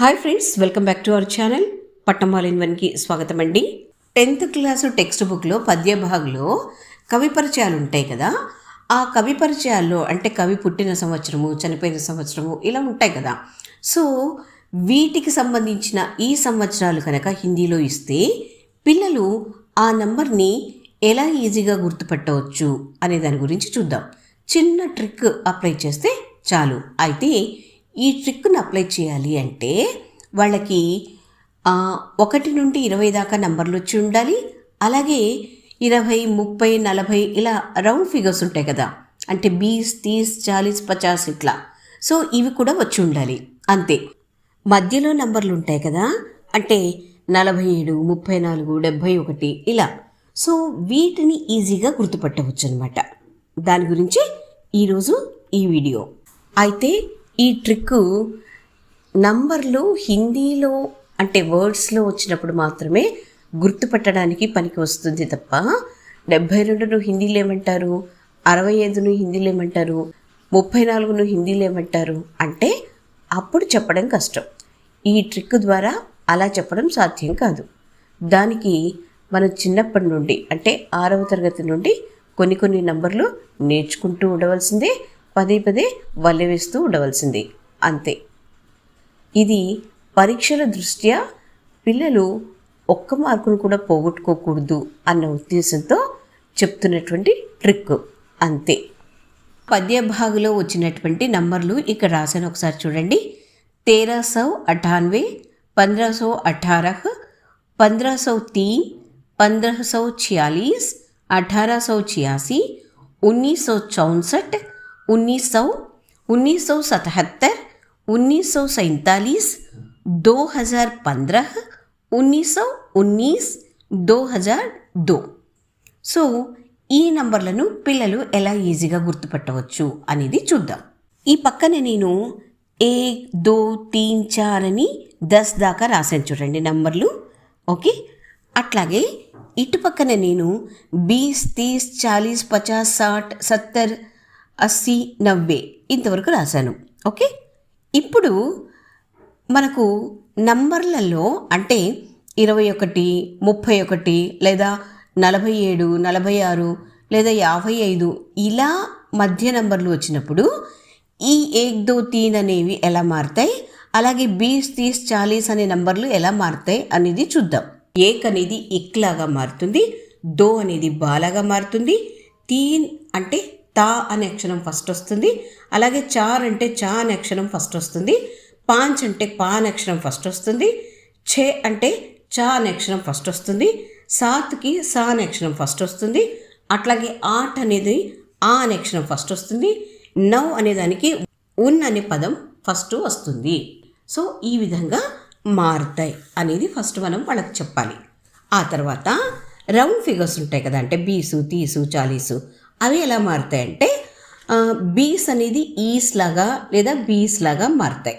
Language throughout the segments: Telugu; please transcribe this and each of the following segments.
Hi friends welcome back to our channel పట్టమాల in వన్కి స్వాగతం అండి టెన్త్ క్లాసు టెక్స్ట్ బుక్లో పద్య భాగ్లో కవి పరిచయాలు ఉంటాయి కదా. ఆ కవి పరిచయాల్లో అంటే కవి పుట్టిన సంవత్సరము చనిపోయిన సంవత్సరము ఇలా ఉంటాయి కదా. సో వీటికి సంబంధించిన ఈ సంవత్సరాలు కనుక హిందీలో ఇస్తే పిల్లలు ఆ నంబర్ని ఎలా ఈజీగా గుర్తుపట్టవచ్చు అనే దాని గురించి చూద్దాం. చిన్న ట్రిక్ అప్లై చేస్తే చాలు. అయితే ఈ ట్రిక్ను అప్లై చేయాలి అంటే వాళ్ళకి ఒకటి నుండి ఇరవై దాకా నంబర్లు వచ్చి ఉండాలి. అలాగే ఇరవై ముప్పై నలభై ఇలా రౌండ్ ఫిగర్స్ ఉంటాయి కదా. అంటే బీస్ తీస్ చాలీస్ పచాస్ ఇట్లా. సో ఇవి కూడా వచ్చి ఉండాలి. అంతే. మధ్యలో నంబర్లు ఉంటాయి కదా. అంటే నలభై ఏడు ముప్పై నాలుగు డెబ్భై ఒకటి ఇలా. సో వీటిని ఈజీగా గుర్తుపట్టవచ్చు అనమాట దాని గురించి ఈరోజు ఈ వీడియో. అయితే ఈ ట్రిక్ నంబర్లు హిందీలో అంటే వర్డ్స్లో వచ్చినప్పుడు మాత్రమే గుర్తుపట్టడానికి పనికి వస్తుంది తప్ప డెబ్భై రెండును హిందీలో ఏమంటారు? అరవై ఐదును హిందీలో ఏమంటారు? ముప్పై నాలుగును హిందీలో ఏమంటారు? అంటే అప్పుడు చెప్పడం కష్టం. ఈ ట్రిక్ ద్వారా అలా చెప్పడం సాధ్యం కాదు. దానికి మనం చిన్నప్పటి నుండి అంటే ఆరవ తరగతి నుండి కొన్ని కొన్ని నంబర్లు నేర్చుకుంటూ ఉండవలసిందే. పదే పదే వల్లె వేస్తూ ఉండవలసింది. అంతే. ఇది పరీక్షల దృష్ట్యా పిల్లలు ఒక్క మార్కును కూడా పోగొట్టుకోకూడదు అన్న ఉద్దేశంతో చెప్తున్నటువంటి ట్రిక్ అంతే. పద్యభాగులో వచ్చినటువంటి నంబర్లు ఇక్కడ రాశాను ఒకసారి చూడండి. తేరా సౌ అఠాన్వే పంద్రా సౌ అఠారహ్ పంద్రా సౌ తీన్ పంద్రా సౌ ఛియాలీస్ అఠారా సౌ ఛియాసి ఉన్నీస్ సౌ चौंसठ उन्नीस सौ उन्नीस सौ सतहत्तर उन्नीस सौ सैंतालीस दो हजार पंद्रह उन्नीस सौ उन्नीस दो हजार दो సో ఈ నంబర్లను పిల్లలు ఎలా ఈజీగా గుర్తుపట్టవచ్చు అనేది చూద్దాం ఈ పక్కన నేను ఏక్ దో తీన్ చార్ అని దస్ దాకా రాశాను చూడండి నంబర్లు ఓకే అట్లాగే ఇటు పక్కన నేను బీస్ తీస్ చాలీస్ పచాస్ సాట్ సత్తర్ అస్సి నవ్వే ఇంతవరకు రాశాను. ఓకే? ఇప్పుడు మనకు నంబర్లలో అంటే ఇరవై ఒకటి ముప్పై ఒకటి లేదా నలభై ఏడు నలభై ఆరు లేదా యాభై ఐదు ఇలా మధ్య నంబర్లు వచ్చినప్పుడు ఈ ఏక్ దో తీన్ అనేవి ఎలా మారుతాయి? అలాగే బీస్ తీస్ చాలీస్ అనే నంబర్లు ఎలా మారుతాయి అనేది చూద్దాం. ఏక్ అనేది ఇక్ లాగా మారుతుంది దో అనేది బాలాగా మారుతుంది తీన్ అంటే తా అనే అక్షరం ఫస్ట్ వస్తుంది. అలాగే చార్ అంటే చా అనే అక్షరం ఫస్ట్ వస్తుంది. పాంచ్ అంటే పా అనే అక్షరం ఫస్ట్ వస్తుంది. ఛే అంటే చా అనే అక్షరం ఫస్ట్ వస్తుంది. సాత్కి సా అనే అక్షరం ఫస్ట్ వస్తుంది. అట్లాగే ఆట్ అనేది ఆ అనే అక్షరం ఫస్ట్ వస్తుంది. నవ్ అనే దానికి ఉన్ అనే పదం ఫస్ట్ వస్తుంది. సో ఈ విధంగా మారుతాయి అనేది ఫస్ట్ మనం వాళ్ళకి చెప్పాలి. ఆ తర్వాత రౌండ్ ఫిగర్స్ ఉంటాయి కదా అంటే బీసు తీసు చాలీసు అవి ఎలా మారుతాయి అంటే బీస్ అనేది ఈస్ లాగా లేదా బీస్ లాగా మారుతాయి.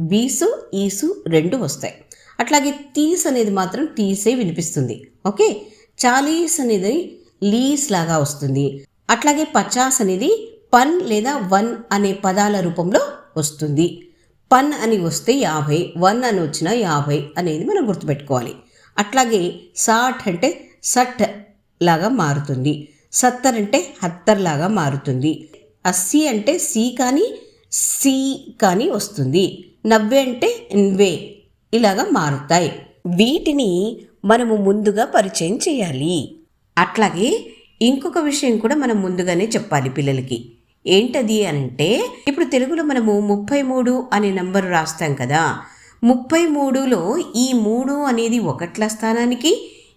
బీసు ఈసు రెండు వస్తాయి. అట్లాగే తీస్ అనేది మాత్రం తీసే వినిపిస్తుంది. ఓకే? చాలీస్ అనేది లీస్ లాగా వస్తుంది. అట్లాగే పచాస్ అనేది పన్ లేదా వన్ అనే పదాల రూపంలో వస్తుంది. పన్ అని వస్తే యాభై వన్ అని వచ్చిన యాభై అనేది మనం గుర్తుపెట్టుకోవాలి. అట్లాగే సాట్ అంటే సట్ లాగా మారుతుంది. సత్తర్ అంటే హత్తర్లాగా మారుతుంది. అస్సి అంటే సి కానీ సి కానీ వస్తుంది. నవ్వే అంటే ఎన్వే ఇలాగా మారుతాయి. వీటిని మనము ముందుగా పరిచయం చేయాలి. అట్లాగే ఇంకొక విషయం కూడా మనం ముందుగానే చెప్పాలి పిల్లలకి. ఏంటది అంటే ఇప్పుడు తెలుగులో మనము ముప్పై మూడు అనే నంబరు రాస్తాం కదా. ముప్పై మూడులో ఈ మూడు అనేది ఒకట్ల స్థానానికి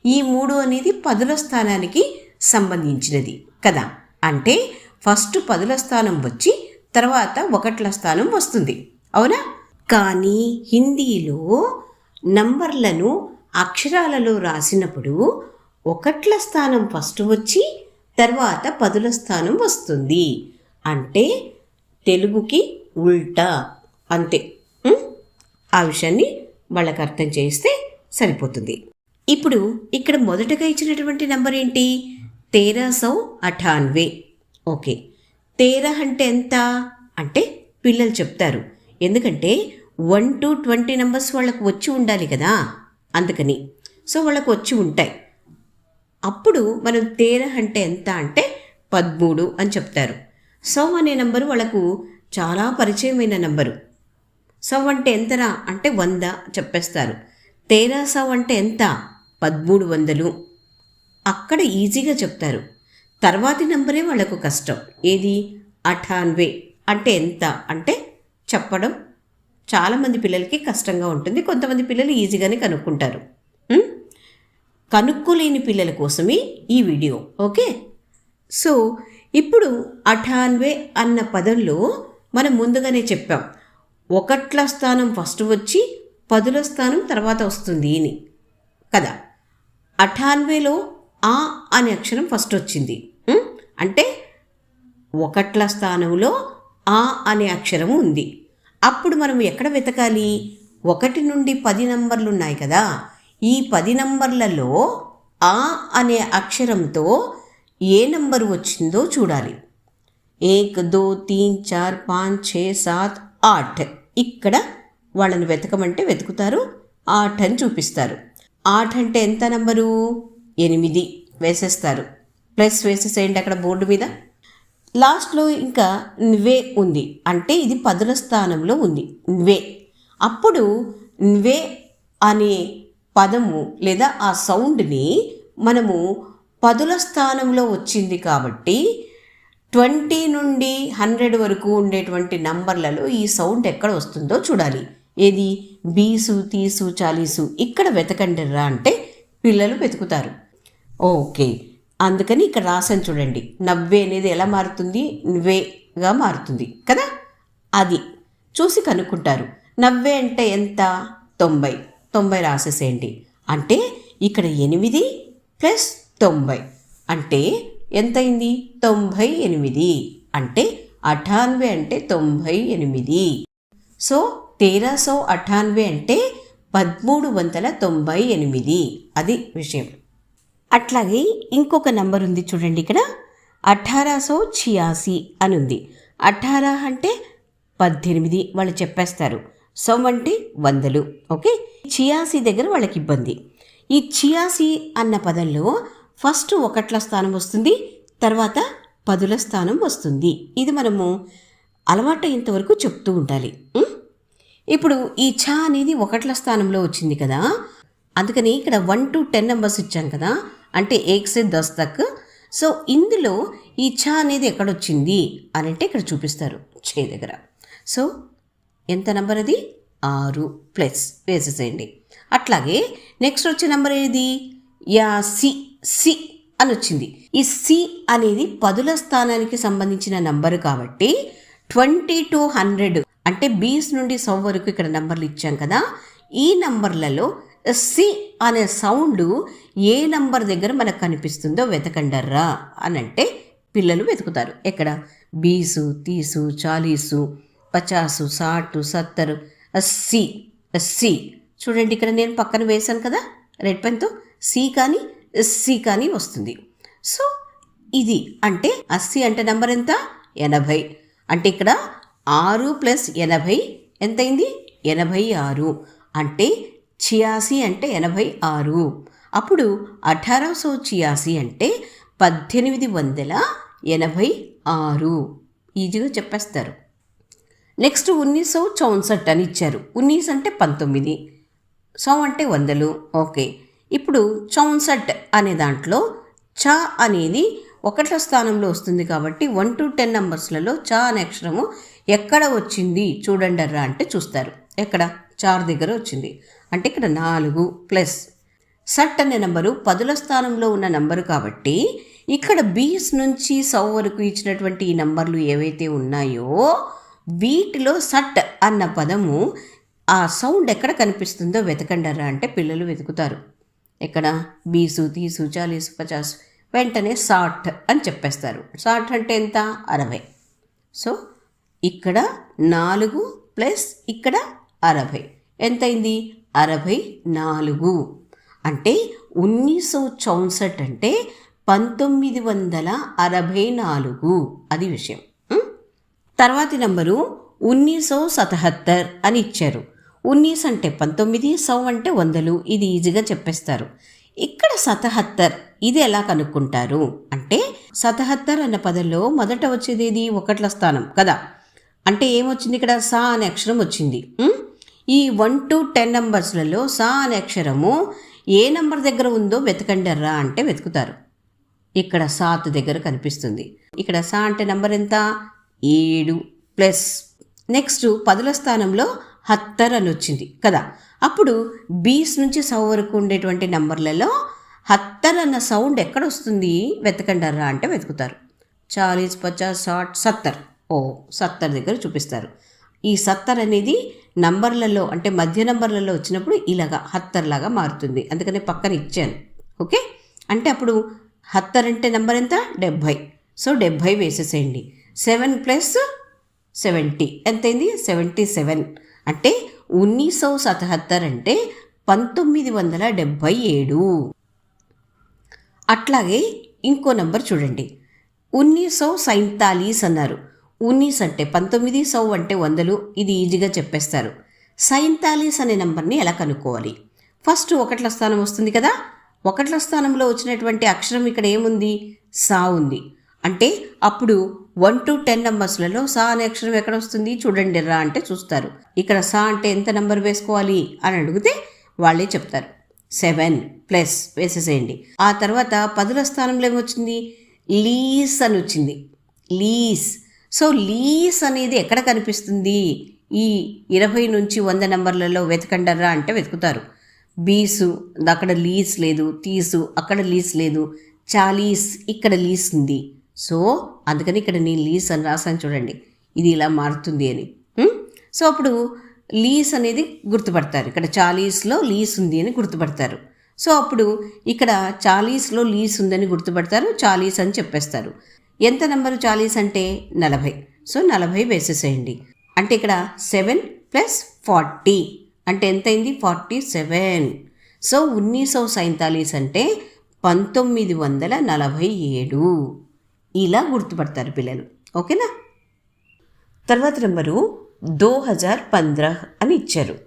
ఈ మూడు అనేది పదుల స్థానానికి సంబంధించినది. కదా? అంటే ఫస్ట్ పదుల స్థానం వచ్చి తర్వాత ఒకట్ల స్థానం వస్తుంది. అవునా? కానీ హిందీలో నంబర్లను అక్షరాలలో రాసినప్పుడు ఒకట్ల స్థానం ఫస్ట్ వచ్చి తర్వాత పదుల స్థానం వస్తుంది. అంటే తెలుగుకి ఉల్టా అంతే. ఆ విషయాన్ని వాళ్ళకి అర్థం చేస్తే సరిపోతుంది. ఇప్పుడు ఇక్కడ మొదటగా ఇచ్చినటువంటి నెంబర్ ఏంటి? తేరా సౌ అఠాన్వే. ఓకే. తేరా అంటే ఎంత? అంటే పిల్లలు చెప్తారు. ఎందుకంటే వన్ టు ట్వంటీ నెంబర్స్ వాళ్ళకు వచ్చి ఉండాలి కదా? అందుకని. సో వాళ్ళకు వచ్చి ఉంటాయి. అప్పుడు మనం తేరా అంటే ఎంత అంటే పదమూడు అని చెప్తారు. సౌ అనే నెంబరు వాళ్ళకు చాలా పరిచయమైన నెంబరు సౌ అంటే ఎంతరా? అంటే వంద చెప్పేస్తారు. తేరా సౌ అంటే ఎంత? పదమూడు వందలు. అక్కడ ఈజీగా చెప్తారు. తర్వాతి నంబరే వాళ్ళకు కష్టం. ఏది? అఠాన్వే. అంటే ఎంత? అంటే చెప్పడం. చాలామంది పిల్లలకి కష్టంగా ఉంటుంది. కొంతమంది పిల్లలు ఈజీగానే కనుక్కుంటారు. కనుక్కోలేని పిల్లల కోసమే ఈ వీడియో. ఓకే? సో ఇప్పుడు అఠాన్వే అన్న పదంలో మనం ముందుగానే చెప్పాం. ఒకట్ల స్థానం ఫస్ట్ వచ్చి పదుల స్థానం తర్వాత వస్తుంది అని కదా? అఠాన్వేలో ఆ అనే అక్షరం ఫస్ట్ వచ్చింది. అంటే ఒకట్ల స్థానంలో ఆ అనే అక్షరం ఉంది. అప్పుడు మనం ఎక్కడ వెతకాలి? ఒకటి నుండి పది నంబర్లు ఉన్నాయి కదా. ఈ పది నంబర్లలో ఆ అనే అక్షరంతో ఏ నంబర్ వచ్చిందో చూడాలి. ఏక్ దో తీన్ చార్ పాంచ్ ఛే సాత్ ఆట్ ఇక్కడ వాళ్ళని వెతకమంటే వెతుకుతారు ఆట్ అని చూపిస్తారు. ఆర్ట్ అంటే ఎంత నంబరు? ఎనిమిది వేసేస్తారు. ప్లస్ వేసేసేయండి అక్కడ బోర్డు మీద. లాస్ట్లో ఇంకా వే ఉంది. అంటే ఇది పదుల స్థానంలో ఉంది. వే అప్పుడు వే అనే పదము లేదా ఆ సౌండ్ని మనము పదుల స్థానంలో వచ్చింది కాబట్టి ట్వంటీ నుండి హండ్రెడ్ వరకు ఉండేటువంటి నంబర్లలో ఈ సౌండ్ ఎక్కడ వస్తుందో చూడాలి. ఏది? బీసు తీసు చాలీసు. ఇక్కడ వెతకండిరా అంటే పిల్లలు వెతుకుతారు. ఓకే. అందుకని ఇక్కడ రాసాను చూడండి. నవ్వే అనేది ఎలా మారుతుంది? వేగా మారుతుంది. కదా? అది. చూసి కనుక్కుంటారు. నవ్వే అంటే ఎంత? తొంభై. తొంభై రాసేసేయండి. అంటే ఇక్కడ ఎనిమిది ప్లస్ తొంభై. అంటే ఎంతైంది తొంభై ఎనిమిది. అంటే అఠాన్వే అంటే తొంభై ఎనిమిది. సో తేరా సో అఠాన్వే అంటే పదమూడు వందల తొంభై ఎనిమిది. అది విషయం. అట్లాగే ఇంకొక నంబర్ ఉంది చూడండి ఇక్కడ. అఠారా సో చియాసి అని ఉంది. అఠారా అంటే పద్దెనిమిది వాళ్ళు చెప్పేస్తారు. సో అంటే వందలు ఓకే? చియాసి దగ్గర వాళ్ళకి ఇబ్బంది. ఈ చియాసి అన్న పదంలో ఫస్ట్ ఒకట్ల స్థానం వస్తుంది తర్వాత పదుల స్థానం వస్తుంది. ఇది మనము అలవాటు వరకు చెప్తూ ఉండాలి. ఇప్పుడు ఈ ఛ అనేది ఒకట్ల స్థానంలో వచ్చింది కదా. అందుకని ఇక్కడ వన్ టు టెన్ నెంబర్స్ ఇచ్చాం కదా. అంటే ఏక్ సే దస్ తక్ సో ఇందులో ఈ ఛ అనేది ఎక్కడొచ్చింది అని అంటే ఇక్కడ చూపిస్తారు చే దగ్గర. సో ఎంత నెంబర్ అది? ఆరు ప్లస్ వేసేసేయండి. అట్లాగే నెక్స్ట్ వచ్చే నెంబర్ ఏది? యా సి సి అని వచ్చింది. ఈ సి అనేది పదుల స్థానానికి సంబంధించిన నంబరు కాబట్టి ట్వంటీ టు హండ్రెడ్ అంటే బీస్ నుండి సౌ వరకు ఇక్కడ నంబర్లు ఇచ్చాం కదా. ఈ నంబర్లలో సి అనే సౌండ్ ఏ నంబర్ దగ్గర మనకు కనిపిస్తుందో వెతకండర్రా అని అంటే పిల్లలు వెతుకుతారు. ఎక్కడ? బీసు తీసు చాలీసు పచాసు సాటు సత్తరు అస్సి సి చూడండి ఇక్కడ నేను పక్కన వేశాను కదా. రెడ్ పెన్తో సి కానీ సి కానీ వస్తుంది. సో ఇది అంటే అస్సి అంటే నెంబర్ ఎంత? ఎనభై. అంటే ఇక్కడ ఆరు ప్లస్ ఎనభై ఎంతైంది? ఎనభై ఆరు. అంటే చియాసి అంటే ఎనభై ఆరు. అప్పుడు అఠారో సో చియాసి అంటే పద్దెనిమిది వందల ఎనభై ఆరు. ఈజీగా చెప్పేస్తారు. నెక్స్ట్ ఉన్నీస్ సో చౌన్సట్ అని ఇచ్చారు. ఉన్నీస్ అంటే పంతొమ్మిది. సో అంటే వందలు. ఓకే. ఇప్పుడు చౌన్సట్ అనే దాంట్లో చ అనేది ఒకట్ల స్థానంలో వస్తుంది కాబట్టి వన్ టు టెన్ నంబర్స్లలో చ అనే అక్షరము ఎక్కడ వచ్చింది చూడండిర్రా అంటే చూస్తారు. ఎక్కడ? చార్ దగ్గర వచ్చింది. అంటే ఇక్కడ నాలుగు ప్లస్. సట్ అనే నంబరు పదుల స్థానంలో ఉన్న నెంబరు కాబట్టి ఇక్కడ బీస్ నుంచి సౌ వరకు ఇచ్చినటువంటి ఈ నంబర్లు ఏవైతే ఉన్నాయో వీటిలో సట్ అన్న పదము ఆ సౌండ్ ఎక్కడ కనిపిస్తుందో వెతకండరా అంటే పిల్లలు వెతుకుతారు. ఎక్కడ? బీసు తీసు చాలీసు పచాసు. వెంటనే సాట్ అని చెప్పేస్తారు. సాట్ అంటే ఎంత? అరవై. సో ఇక్కడ నాలుగు ప్లస్ ఇక్కడ అరవై. ఎంతైంది? అరవై నాలుగు. అంటే ఉన్నీసో చౌసట్ అంటే పంతొమ్మిది వందల అరవై నాలుగు. అది విషయం. తర్వాతి నంబరు ఉన్నీసో సతహత్తర్ అని ఇచ్చారు. ఉన్నీస్ అంటే పంతొమ్మిది సౌ అంటే వందలు. ఇది ఈజీగా చెప్పేస్తారు. ఇక్కడ సతహత్తర్ ఇది ఎలా కనుక్కుంటారు? అంటే సతహత్తర్ అన్న పదంలో మొదట వచ్చేది ఏది ఒకట్ల స్థానం కదా. అంటే ఏమొచ్చింది ఇక్కడ? సా అనే అక్షరం వచ్చింది. ఈ వన్ టు టెన్ నెంబర్స్లలో సా అనే అక్షరము ఏ నంబర్ దగ్గర ఉందో వెతకండర్రా అంటే వెతుకుతారు. ఇక్కడ సాత్ దగ్గర కనిపిస్తుంది. ఇక్కడ సా అంటే నంబర్ ఎంత? ఏడు ప్లస్. నెక్స్ట్ పదుల స్థానంలో హత్తర్ అని వచ్చింది కదా. అప్పుడు బీస్ నుంచి సౌ వరకు ఉండేటువంటి నంబర్లలో హత్తర్ అన్న సౌండ్ ఎక్కడ వస్తుంది? వెతకండర్రా అంటే వెతుకుతారు. చాలీస్ పచాస్ సాట్ సత్తర్. ఓ సత్తర్ దగ్గర చూపిస్తారు. ఈ సత్తర్ అనేది నంబర్లలో అంటే మధ్య నంబర్లలో వచ్చినప్పుడు ఇలాగా హత్తర్ లాగా మారుతుంది. అందుకని పక్కన ఇచ్చాను. ఓకే? అంటే అప్పుడు హత్తర్ అంటే నెంబర్ ఎంత? డెబ్భై. సో డెబ్భై వేసేసేయండి. Seven plus seventy. ఎంతైంది? Seventy seven. అంటే ఉన్నీసో సతహత్తర్ అంటే పంతొమ్మిది వందల డెబ్భై ఏడు. అట్లాగే ఇంకో నంబర్ చూడండి. ఉన్నీసో సైంతాలీస్ అన్నారు. ఉన్నీస్ అంటే పంతొమ్మిది సౌ అంటే వందలు ఇది ఈజీగా చెప్పేస్తారు. సైంతాలీస్ అనే నెంబర్ని ఎలా కనుక్కోవాలి? ఫస్ట్ ఒకట్ల స్థానం వస్తుంది కదా? ఒకట్ల స్థానంలో వచ్చినటువంటి అక్షరం ఇక్కడ ఏముంది? సా ఉంది. అంటే అప్పుడు వన్ టు టెన్ నంబర్స్లలో సా అనే అక్షరం ఎక్కడ వస్తుంది? చూడండి రా అంటే చూస్తారు. ఇక్కడ సా అంటే ఎంత నెంబర్ వేసుకోవాలి అని అడిగితే వాళ్ళే చెప్తారు. సెవెన్ ప్లస్ వేసేసేయండి. ఆ తర్వాత పదుల స్థానంలో ఏమొచ్చింది? లీస్ అని వచ్చింది. లీస్. సో లీస్ అనేది ఎక్కడ కనిపిస్తుంది? ఈ ఇరవై నుంచి వంద నెంబర్లలో వెతకండర్రా అంటే వెతుకుతారు. బీసు అక్కడ లీస్ లేదు తీసు అక్కడ లీస్ లేదు చాలీస్ ఇక్కడ లీస్ ఉంది. సో అందుకని ఇక్కడ నేను లీస్ అని రాసాను చూడండి. ఇది ఇలా మారుతుంది అని. సో అప్పుడు లీస్ అనేది గుర్తుపడతారు. ఇక్కడ చాలీస్లో లీస్ ఉంది అని గుర్తుపడతారు. సో అప్పుడు ఇక్కడ చాలీస్లో లీస్ ఉందని గుర్తుపడతారు చాలీస్ అని చెప్పేస్తారు. ఎంత నెంబరు చాలీస్ అంటే నలభై. సో నలభై వేసేసేయండి. అంటే ఇక్కడ సెవెన్ ప్లస్ ఫార్టీ అంటే ఎంతైంది? ఫార్టీ సెవెన్ సో ఉన్నీసో సైంతాలీస్ అంటే పంతొమ్మిది వందల నలభై ఏడు. ఇలా గుర్తుపడతారు పిల్లలు. ఓకేనా? తర్వాత నెంబరు దో హజార్ పంద్రహ్ అని ఇచ్చారు.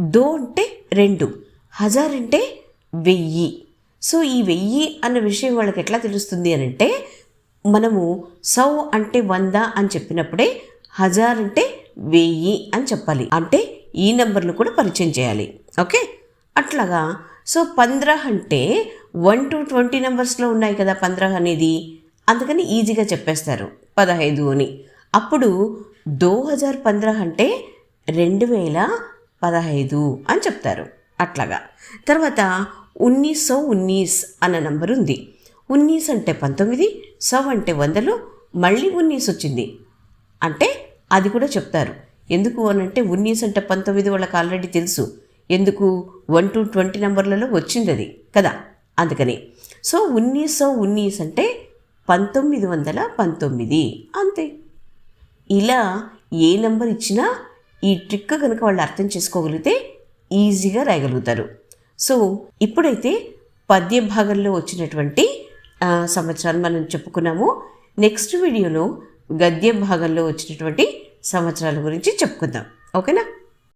దో అంటే రెండు. హజార్ అంటే వెయ్యి. సో ఈ వెయ్యి అన్న విషయం వాళ్ళకి ఎట్లా తెలుస్తుంది అని అంటే మనము సౌ అంటే వంద అని చెప్పినప్పుడే హజార్ అంటే వెయ్యి అని చెప్పాలి. అంటే ఈ నెంబర్లు కూడా పరిచయం చేయాలి. ఓకే? అట్లాగా సో పంద్రహ్ అంటే వన్ టు ట్వంటీ నెంబర్స్లో ఉన్నాయి కదా పంద్రహ్ అనేది. అందుకని ఈజీగా చెప్పేస్తారు. పదహైదు అని. అప్పుడు దో హజార్ పంద్రహ్ అంటే రెండు వేల పదహైదు అని చెప్తారు. అట్లాగా. తర్వాత ఉన్నీస్ సౌ ఉన్నీస్ అన్న నంబర్ ఉంది ఉన్నీస్ అంటే పంతొమ్మిది సవ్ అంటే వందలు మళ్ళీ ఉన్నీస్ వచ్చింది. అంటే అది కూడా చెప్తారు. ఎందుకు అని అంటే ఉన్నీస్ అంటే పంతొమ్మిది వాళ్ళకి ఆల్రెడీ తెలుసు. ఎందుకు? వన్ టు ట్వంటీ నెంబర్లలో వచ్చింది అది కదా? అందుకని. సో ఉన్నీస్ సౌ ఉన్నీస్ అంటే పంతొమ్మిది వందల పంతొమ్మిది. అంతే. ఇలా ఏ నెంబర్ ఇచ్చినా ఈ ట్రిక్ కనుక వాళ్ళు అర్థం చేసుకోగలిగితే ఈజీగా రాయగలుగుతారు. సో ఇప్పుడైతే పద్య భాగంలో వచ్చినటువంటి సంవత్సరాలు మనం చెప్పుకున్నాము. నెక్స్ట్ వీడియోలో గద్య భాగంలో వచ్చినటువంటి సంవత్సరాల గురించి చెప్పుకుందాం. ఓకేనా